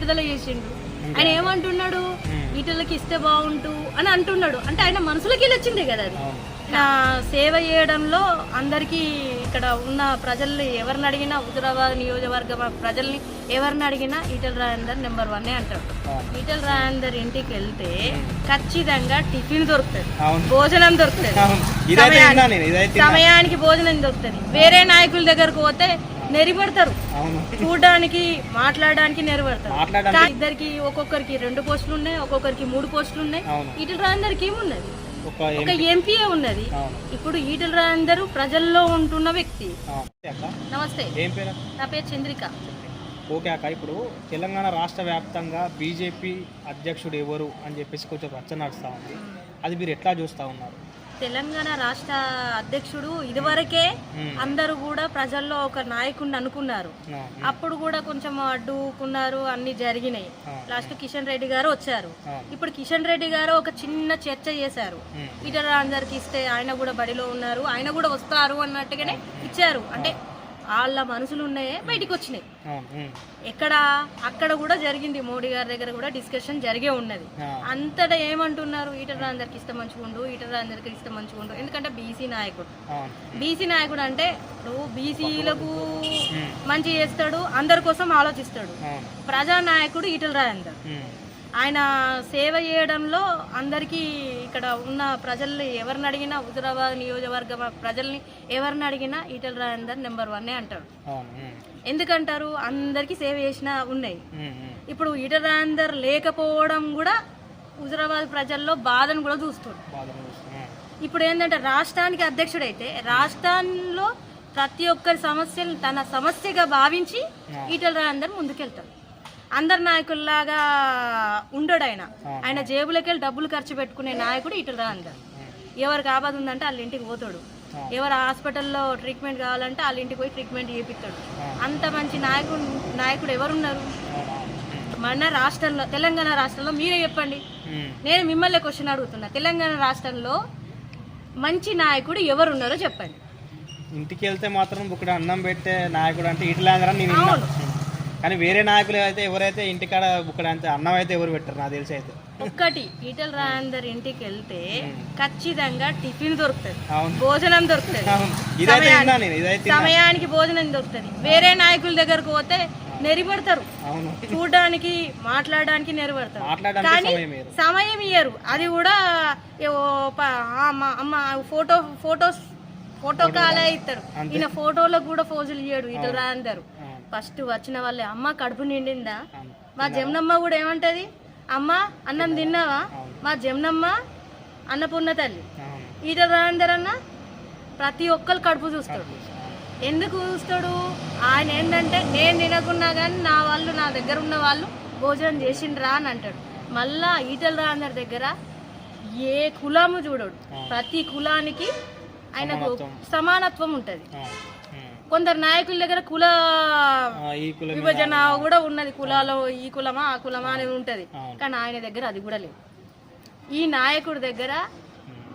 విడుదల చేసిండు ఆయన ఏమంటున్నాడు? ఈటలకి ఇస్తే బాగుంటు అని అంటున్నాడు. అంటే ఆయన మనసులకి వచ్చిందే కదా అది. నా సేవ చేయడంలో అందరికీ ఇక్కడ ఉన్న ప్రజల్ని ఎవరిని అడిగినా హుజరాబాద్ నియోజకవర్గ ప్రజల్ని ఎవరిని అడిగినా ఈటల రాజేందర్ నెంబర్ వన్ అంటారు ఈటల రాజేందర్ ఇంటికి వెళ్తే ఖచ్చితంగా టిఫిన్ దొరుకుతుంది. భోజనం దొరుకుతుంది. సమయానికి భోజనం దొరుకుతుంది. వేరే నాయకుల దగ్గరకు పోతే నెరిపెడతారు చూడడానికి మాట్లాడడానికి కానీ ఇద్దరికి ఒక్కొక్కరికి రెండు పోస్టులు ఉన్నాయి ఒక్కొక్కరికి మూడు పోస్టులు ఉన్నాయి. ఈటల రాజేందర్కి ఏమున్నది ఒక ఎంపీఏ ఉన్నది? ఇప్పుడు ఈటల రాజేందర్ ప్రజల్లో ఉంటున్న వ్యక్తి. నమస్తే. నా పేరు చంద్రిక. ఓకే అక్క ఇప్పుడు తెలంగాణ రాష్ట్ర వ్యాప్తంగా బీజేపీ అధ్యక్షుడు ఎవరు అని చెప్పేసి కొంచెం రచ్చ నడుస్తూ ఉంది. అది మీరు ఎట్లా చూస్తూ ఉన్నారు? తెలంగాణ రాష్ట్ర అధ్యక్షుడు ఇదివరకే మ్మ్. అందరూ కూడా ప్రజల్లో ఒక నాయకుడిని అనుకున్నారు. ఆ, అప్పుడు కూడా కొంచెం అడ్డుకున్నారు అన్ని జరిగినాయి. లాస్ట్ కిషన్ రెడ్డి గారు వచ్చారు. ఇప్పుడు కిషన్ రెడ్డి గారు ఒక చిన్న చర్చ చేశారు. ఈటల అందరికి ఇస్తే ఆయన కూడా బడిలో ఉన్నారు ఆయన కూడా వస్తారు అన్నట్టుగానే ఇచ్చారు. అంటే వాళ్ళ మనసులు ఉన్నాయే బయటికి వచ్చినాయి ఎక్కడ అక్కడ కూడా జరిగింది. మోడీ గారి దగ్గర కూడా డిస్కషన్ జరిగే ఉన్నది. అంతటా ఏమంటున్నారు? ఈటల అందరికి ఇస్తే మంచిగుండు ఈటల అందరికి ఇస్తే మంచిగుండు ఎందుకంటే బీసీ నాయకుడు. బీసీ నాయకుడు అంటే ఇప్పుడు బీసీలకు మంచి చేస్తాడు అందరి కోసం ఆలోచిస్తాడు. అవును. ప్రజా నాయకుడు ఈటల రాజేందర్. ఆయన సేవ చేయడంలో అందరికీ ఇక్కడ ఉన్న ప్రజల్ని ఎవరిని అడిగినా హుజరాబాద్ నియోజకవర్గ ప్రజల్ని ఎవరిని అడిగినా ఈటల రాజేందర్ నెంబర్ వన్నే అంటారు. ఎందుకంటారు? అందరికీ సేవ చేసిన ఉన్నాయి. ఇప్పుడు ఈటల రాజేందర్ లేకపోవడం కూడా హుజరాబాద్ ప్రజల్లో బాధను కూడా చూస్తుంది. ఇప్పుడు ఏంటంటే రాష్ట్రానికి అధ్యక్షుడైతే రాష్ట్రంలో ప్రతి ఒక్కరి సమస్యలు తన సమస్యగా భావించి ఈటల రాజేందర్ ముందుకెళ్తాడు. అందరి నాయకుల్లాగా ఉండడు ఆయన. ఆయన జేబులకి వెళ్ళి డబ్బులు ఖర్చు పెట్టుకునే నాయకుడు ఈటల రాజేందర్ ఎవరికి ఆపద ఉందంటే వాళ్ళ ఇంటికి పోతాడు. ఎవరు హాస్పిటల్లో ట్రీట్మెంట్ కావాలంటే వాళ్ళ ఇంటికి పోయి ట్రీట్మెంట్ చేపిస్తాడు. అంత మంచి నాయకుడు నాయకుడు ఎవరున్నారు? మన రాష్ట్రంలో తెలంగాణ రాష్ట్రంలో మీరే చెప్పండి. నేను మిమ్మల్ని క్వశ్చన్ అడుగుతున్నా. తెలంగాణ రాష్ట్రంలో మంచి నాయకుడు ఎవరున్నారో చెప్పండి. ఇంటికి వెళ్తే మాత్రం ఇక్కడ అన్నం పెట్టే నాయకుడు అంటే ఇట్లాందరని నేను. కానీ వేరే నాయకులు అయితే ఎవరైతే ఇంటికాడ ఇక్కడ అంతే అన్నం అయితే ఎవరు పెట్టారు నాకు తెలిసి అయితే. ఒక్కటి ఈటల రాజేందర్ ఇంటికి వెళ్తే ఖచ్చితంగా టిఫిన్ దొరుకుతుంది. భోజనం దొరుకుతుంది. సమయానికి భోజనం దొరుకుతుంది. వేరే నాయకుల దగ్గరకు పోతే నెరిపెడతారు చూడడానికి మాట్లాడడానికి మాట్లాడడానికి కానీ సమయం ఇయ్యరు. అది కూడా అమ్మ ఫోటో ఫోటోస్ ఫోటో కాలే ఇస్తారు. ఈయన ఫోటోలకు కూడా ఫోజులు ఇయ్యడు ఇటు రాందరు ఫస్ట్ వచ్చిన వాళ్ళే. అమ్మ కడుపు నిండిందా? మా జమునమ్మ కూడా ఏమంటది? అమ్మ అన్నం తిన్నావా. మా జమునమ్మ అన్నపూర్ణ తల్లి. ఈట రాందర్ అన్న ప్రతి ఒక్కరు కడుపు చూస్తాడు. ఎందుకు చూస్తాడు? ఆయన ఏంటంటే నేను తినకున్నా కానీ నా వాళ్ళు నా దగ్గర ఉన్న వాళ్ళు భోజనం చేసిండ్రా అని అంటాడు. మళ్ళా ఈటల రాందర్ దగ్గర ఏ కులము చూడడు. ప్రతి కులానికి ఆయనకు సమానత్వం. ఉంటుంది. కొందరు నాయకుల దగ్గర కుల విభజన కూడా ఉన్నది. కులాలో ఈ కులమా ఆ కులమా అనేది ఉంటది. కానీ ఆయన దగ్గర అది కూడా లేదు. ఈ నాయకుడి దగ్గర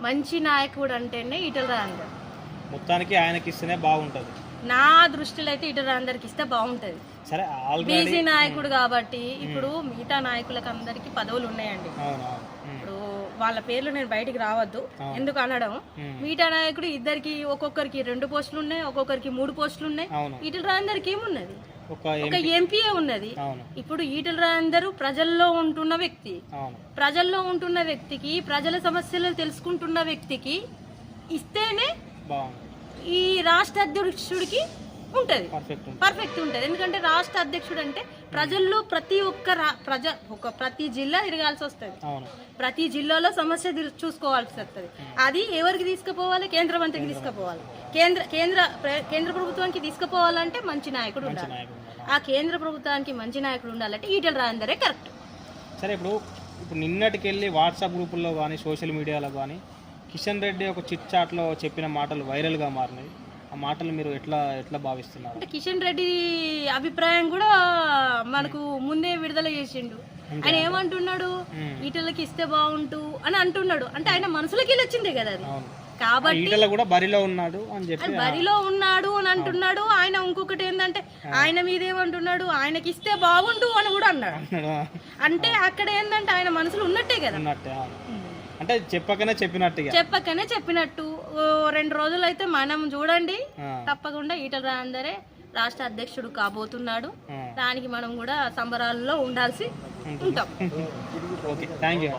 మంచి నాయకుడు అంటేనే రాందర్ మొత్తానికి ఆయనకి ఇస్తేనే బాగుంటది. నా దృష్టిలో అయితే ఈటల రాందర్కి ఇస్తే బాగుంటది. సరే బీసీ నాయకుడు కాబట్టి ఇప్పుడు మిగతా నాయకులకు అందరికి పదవులు ఉన్నాయండి. ఇప్పుడు వాళ్ళ పేర్లు నేను బయటికి రావద్దు. ఎందుకు అనడం. మిగతా నాయకుడు ఇద్దరికి ఒక్కొక్కరికి రెండు పోస్టులు ఉన్నాయి ఒక్కొక్కరికి మూడు పోస్టులు ఉన్నాయి. ఈటల రాందర్కి ఏమున్నది? ఒక ఎంపీఏ ఉన్నది? ఇప్పుడు ఈటల రాజేందర్ ప్రజల్లో ఉంటున్న వ్యక్తి. ప్రజల్లో ఉంటున్న వ్యక్తికి ప్రజల సమస్యలు తెలుసుకుంటున్న వ్యక్తికి ఇస్తేనే ఈ రాష్ట్ర అధ్యక్షుడికి ఉంటది. పర్ఫెక్ట్ ఉంటది. ఎందుకంటే రాష్ట్ర అధ్యక్షుడు అంటే ప్రజల్లో ప్రతి ఒక్క ప్రజ ఒక ప్రతి జిల్లా తిరగాల్సి వస్తుంది. ప్రతి జిల్లాలో సమస్య చూసుకోవాల్సి వస్తుంది. అది ఎవరికి తీసుకుపోవాలి? కేంద్ర మంత్రికి తీసుకుపోవాలి. కేంద్ర కేంద్ర కేంద్ర ప్రభుత్వానికి తీసుకుపోవాలంటే మంచి నాయకుడు ఉండాలి. ఆ కేంద్ర ప్రభుత్వానికి మంచి నాయకుడు ఉండాలంటే ఈటల రాజేందరే కరెక్ట్. సరే ఇప్పుడు ఇప్పుడు నిన్నటికి వెళ్ళి వాట్సాప్ గ్రూపుల్లో కానీ సోషల్ మీడియాలో కానీ కిషన్ రెడ్డి ఒక చిట్ చాట్లో చెప్పిన మాటలు వైరల్గా మారినాయి. ఆ మాటలు మీరు ఎట్లా ఎట్లా భావిస్తున్నారు? అంటే కిషన్ రెడ్డి అభిప్రాయం కూడా మనకు ముందే విడుదల చేసిండు. ఆయన ఏమంటున్నాడు? ఈటలకి ఇస్తే బాగుంటు అని అంటున్నాడు. అంటే ఆయన మనసులకి వచ్చిందే కదా అది. కాబట్టి కూడా బరిలో ఉన్నాడు అని చెప్పి బరిలో ఉన్నాడు అని అంటున్నాడు. ఆయన ఇంకొకటి ఏంటంటే ఆయన మీద ఏమంటున్నాడు? ఆయనకి ఇస్తే బాగుండు అని కూడా అన్నాడు. అంటే అక్కడ ఏంటంటే ఆయన మనసులో ఉన్నట్టే కదా. అంటే చెప్పకనే చెప్పినట్టుగా. చెప్పకనే చెప్పినట్టు. రెండు రోజులు అయితే మనం చూడండి. తప్పకుండా ఈటల రాజేందరే రాష్ట్ర అధ్యక్షుడు కాబోతున్నాడు. దానికి మనం కూడా సంబరాల్లో ఉండాల్సి ఉంటాం. Okay thank you